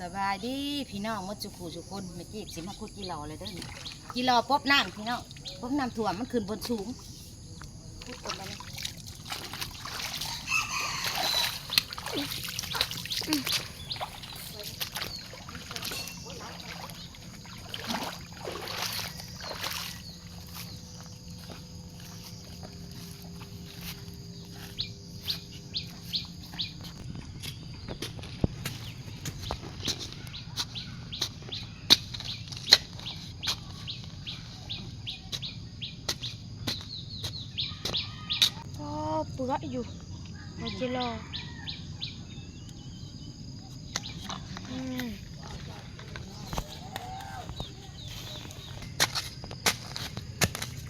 สบายดีพี่น้องมดจุกูจุคนเมื่อกี้สิมาคุดกีรอเลยเด้อนี่กีรอปบน้ำพี่น้องปบน้ำถั่วมมันขึ้นบนสูงคุดกันไปเลย ก็เปื้ ออยู่เราจะรออืม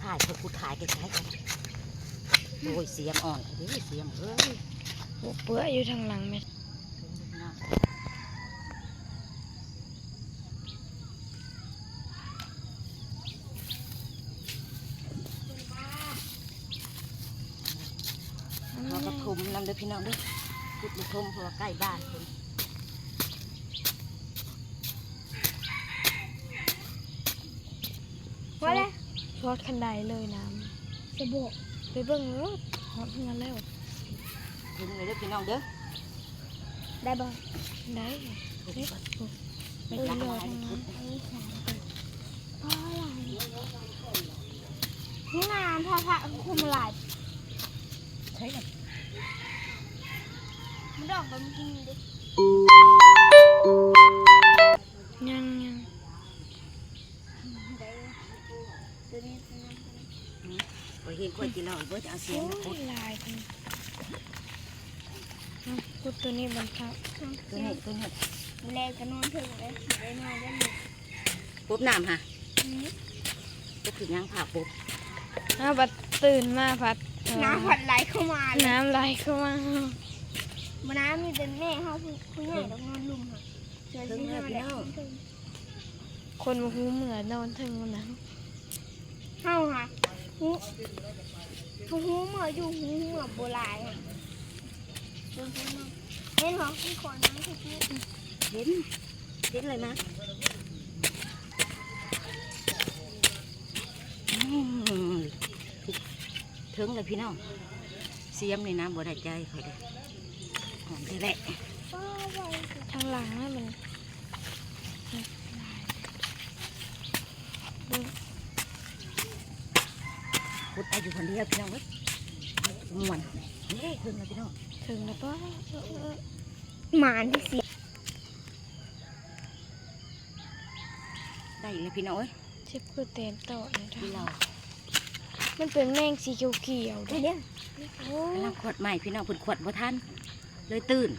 ถ่ายเพื่อคุดถ่ายใกล้ๆกันโอ้ยเสียงอ่อนเฮ้ยเสียงเฮ้ยโอ้เปื้ออยู่ทางหลังไหม พี่น้องเขากระทุมนำเด้อ พี่น้องเด้อคุดกระทุมเพราะว่าใกล้บ้านคนว่าเลยรถคันใดเลยน้ำจะบอกไปเบิ่งรถฮอตงานแล้วถึงเลยเด้อพี่น้องเด้อได้บ่ได้คุดเฮ้ยก่อนโอ้ไม่เออรักรออะไรทางคุนั้ดนเออสามคนพ่ออะไรนี่นานพ่อพระคุมหลายใช่ไหมมัน ดอกมันกินดิยังยังไปเห็นคนกินแล้วเบิดจะเอาเสียงมาคุดยลายกันกูตัวนี้มันทับตัวนี้ตัวนี้แรงกันนอนเถึงเลยได้นอนได้หนึ่งปุ๊บน้ำฮะก็ถึงย่างผ่าปุ๊บน้าบัดตื่นมาพัดน้ำผัดไหลเข้ามาน้ำไหลเข้ามา มาน้ำมีแต่แม่เขาผู้ผู้ใหญ่ต้องนอนลุมค่ะเชิญที่นอนแหละคนมาหูเหมือนนอนถึงวันนั้นเข้าค่ะหูหูหูเหมืออยู่หูเหมือโบราณค่ะเห็นเหรอมีคนนั่งคุกกี้เห็นเห็นอะไรมาอืมถึงเลยพี่น้องเสียมนี่นะบ่ได้ใจคอยเลย หอมแท้ป้าไว้ทางหลังนั่นมันเบิ่งๆพุดอายุคนเดียวพี่น้องเว้ยม่วนนี่ถึงเลยพี่น้องถึงแล้วป้าเออเออหมานที่เสียได้เลยพี่น้องเอ้ยเจ็บคือเต็มโต๊ะนะที่ท่าเรามันเป็นแมงสีเขียวเขียวๆไอ้เด้เด้อโอ้กำลังขวดใหม่พี่น้องเพิ่นขวดบ่ทัน เลยตื่น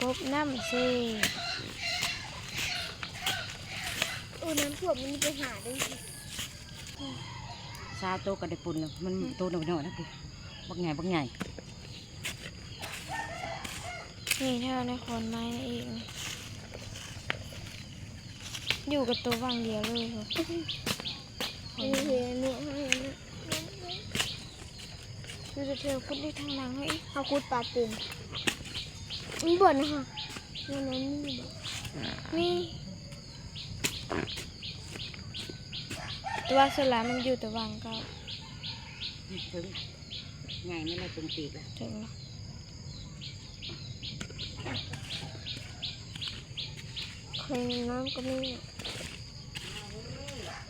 ปบน้ำสิเออน้ำท่วมมันมีปัญหาด้วยสิซาโตวก็ได้ปุ่นแล้วมันโตหน่อยๆนะพี่บักใหญ่บักใหญ่นี่เท่าในคนไม้นี่เองอยู่กับตัววังเดียวเลยเหรอเออเห็นเนื้อให้นะ ดูจะเธอพุดได้ทางหลังให้อีกเขาคุดปลาตึงมันบ่นนะคะวันนั้นมีบ่มีตัวสลามันอยู่แต่วังก็ถึงใหญ่ไม่ได้เป็นปีกแล้วถึงแล้วเคยน้ำก็มี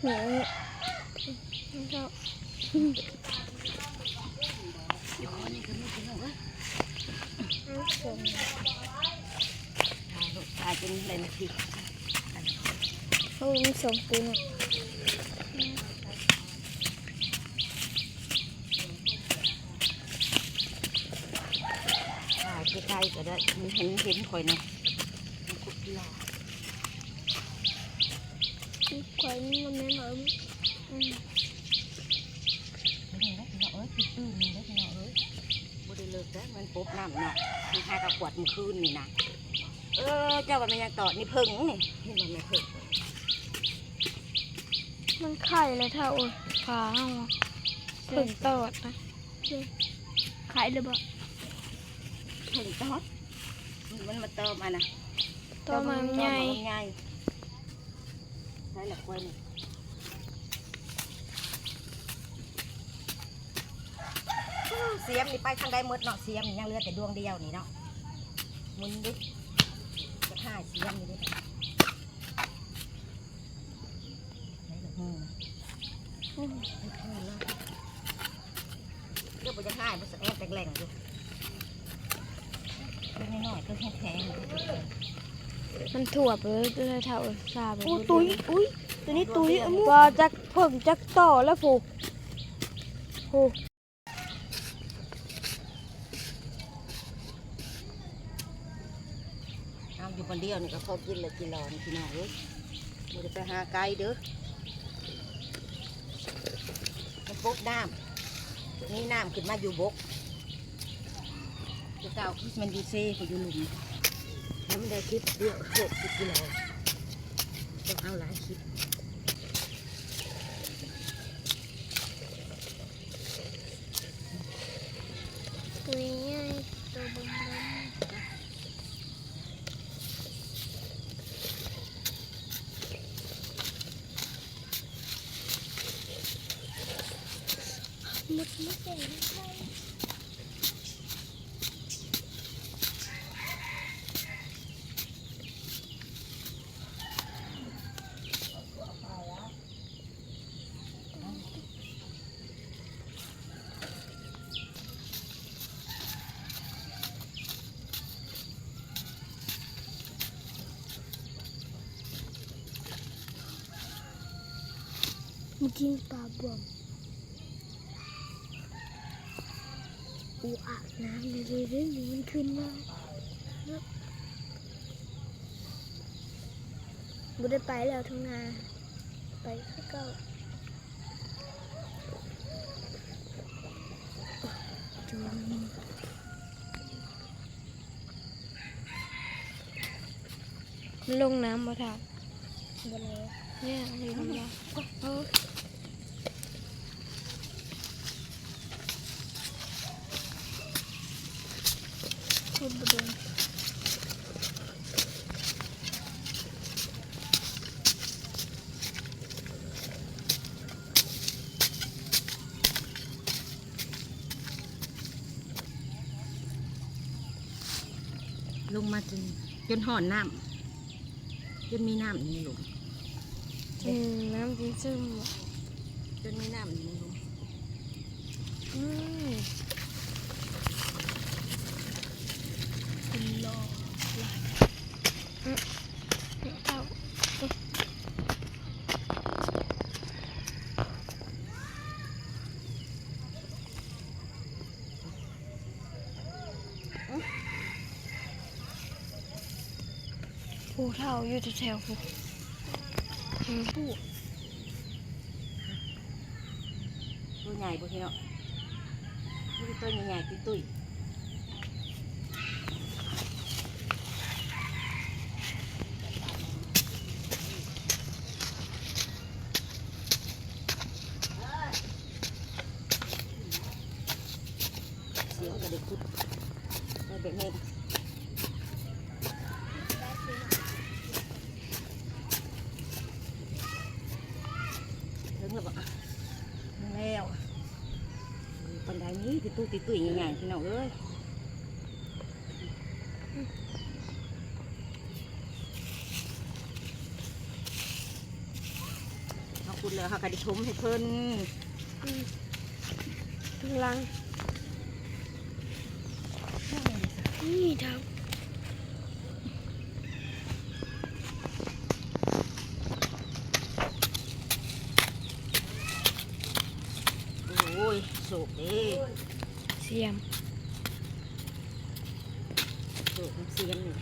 เหนียวเนี่ยไม่ชอบ อยู่คนนี้ก็มีพี่น้องเอ้ย น้ำส่ง ตาย ลูกตาจนเลยนะพี่เขามีสองตัวเนี่ยตายใกล้ๆก็ได้มันเห็นเห็นข่อยนะมันคุดที่เราควายนี่มันแม่หมาอืมนี่นะพี่น้องเอ้ยตื่นตื่นนี่นะพี่น้องเอ้ยบ่ได้เลิกแล้วมันปุ๊ บน้ำเนาะมันหากระขวดมื่อคืนนี่นะเออเจ้าว่ามันยังต่อนี่เพิ่งนี่เห็นมันไม่เพิ่งมันไข่เลยเท่าโอ้ยขาเฮาเพิ่งตอดนะไขายเลยบ่เพิ่งตอดมันมาเติมอันน่ะตัวมันใหญ่ใหญ่ใช่หลักกล้วยนี่ เสียมนี่ไปทางใดหมดเนาะเสียมนี่ยังเหลือแต่ดวงเดียวนี่เนาะมุนดิจะฆ่าเสียมนี่ดิไหนล่ะมืออืมไม่ค่อยเรื่องมันจะฆ่ามันสะแอบแรงๆอยู่เล็กน้อยก็แข็งๆมันถั่วไปเลยเท่าซาไปอู้ตุยอุ้ยตัวนี้ตุยอะมุว่าจักเพิ่มจักต่อแล้วผูกผูก เอาอยู่ คนเดียวนี่ก็พอกินเลยกินรอนพี่น้องเอ้ยมันจะไปหาไกลเด้อมันปุ๊บน้ำนี่น้ำขึ้นมาอยู่บกจะเก่ามันดีเซ่ก็อยู่หลุมแล้วมันได้คลิปเดียวโคตรคลิปกิโลต้องเอาหลายคลิป ตัวใหญ่ตัวบนๆมุดมุดเก่ง เมื่อกี้ปลาบวมอูอาบน้ำเลยเลยเรื่องนี้มันขึ้นมาบุได้ไปแล้วทั้งนา ไปคือเก่าจุ่มมันลงน้ำมาถามบนเลยเนี่ยนี่ทำยาเออ คุณบดน ลงมา จนจนห่อนน้ำจนมีน้ำในหลุมอืมน้ำจิ้มซึมๆอะจนมีน้ำในหลุมอืมคุณรอ เอา ผู้เท่าอยู่แถวผู้อืมผู้ตัวใหญ่บุทีเนาะนี่ตัวใหญ่ๆตุ้ยตุ้ยเสียงกระด็กแบบนี้ถึงแล้วบอกมาแล้วปันไดนี้ ติดตุ้ยติดตุ้ยใหญ่ๆพี่น้องเอ้ยเขาคุณเลยเขากระดิชมให้เพิ่นข้างหลัง นี่ทโอ้ยโศกเด้ำ เสียมโศกเสียนนี่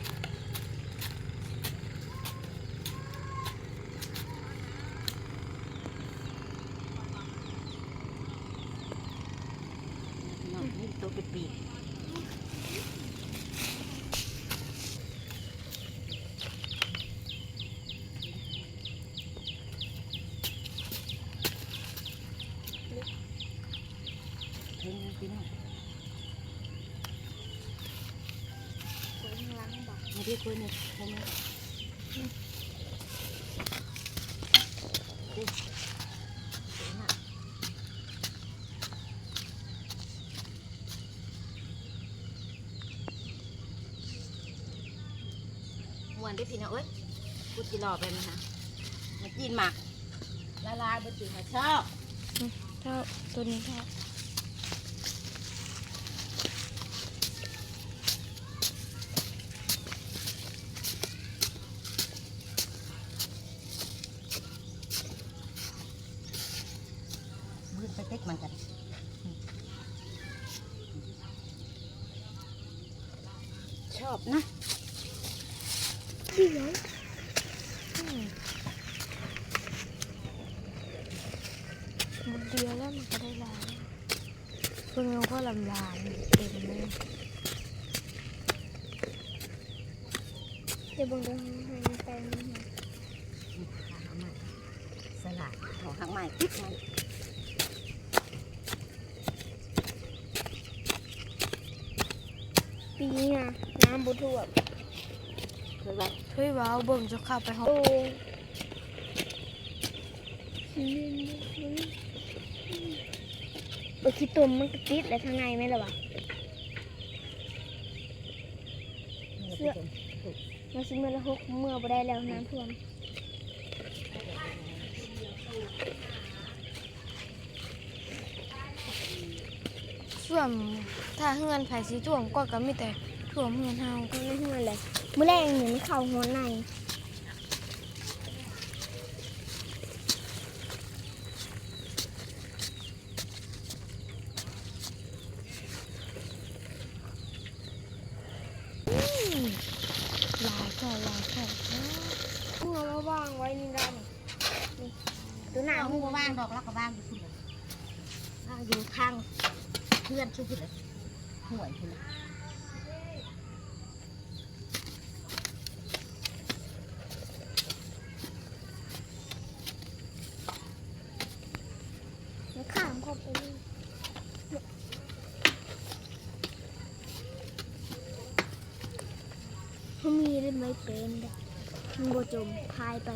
น้องนี่ตัวเป็นปีกเห็นไหมพี่น้อง คนล้างบ่า ที่คุยนี่ใช่ไมมวนได้พี่นะเอ้ยพูดกี่รอบไปไหมคะมากินหมักละลายบนจืดมาชอบเท่าตัวนี้เท่า มืดไปเต็กมันกัน ชอบนะ ดีไหม อืมหมดเดียวแล้วมันก็ได้หลายเพิ่งเราก็ ลำลานเต็มเลยเดี๋ยวบังดินให้มันไปมันหาใหม่สลัดขอหักใหม่ติ๊กมันปีนี้นะน้ำบุท่วมเคยไว้เฮ้ยว้าเบิ่งจะข้าไปห้อง โอ้เออคิดตัวมันก็ติดแล้วข้างในไหมล่ะวะเสื้อมันซื้อมาละหกเมื่อบ่ได้แล้วน้ำท่วมส่วนถ้าเฮือนไผสีท่วมก็ก็มีแต่ท่วมเฮือนเฮามันไม่เหือนเลยเมื่อแรงเหมือนเข่าหัวใน หลายก็หลายก็ เมื่อมาวางไว้นี่กันนี่ ตัวหนาเอาหูหูว่างดอกแล้วก็วางอยู่คุณเลยว่างอยู่ข้างเพื่อนชุบเลยห่วยคุณเลยมันข้ามเข้าไปนี่เขามีได้ไหมเป็นเด้อมันบ่จมพายไป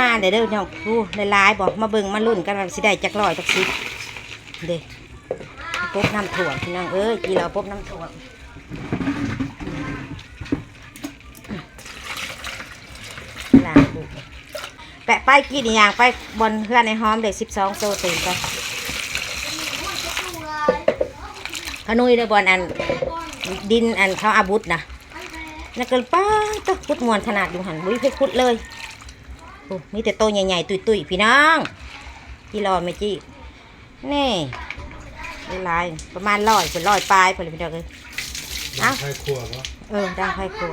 มาเดี๋ยวเด้อน้องกูหลายๆบอกมาเบิ่งมาลุ้นกันว่าสิได้จักร้อยจักสิบเด้ปบน้ำถ่วงพี่น้องเอ้ยกี่เราปบน้ำถ่วงลานกูแปะปกี่นี่อย่างไปบนเพื่อนในห้อมเด็กสิบสองโซตีนไปขนุยเด้บอลอันดินอันเขาอาบุธนะนักเกินป้าตะพุดมวนขนาดอยู่หันบุ้ยเพชรพุดเลย มีแต่โตวใหญ่ๆตุยๆพี่น้องกี่รอไม่จี้นี่หลายๆประมาณร้อยเป็นร้อยปลายไปเลยพี่น้องเลยดังไฟครัวปะเออดังไฟครัว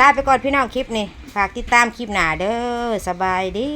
ลาไปก่อนพี่น้องคลิปนี้ฝากติดตามคลิปหน้าเด้อสบายดี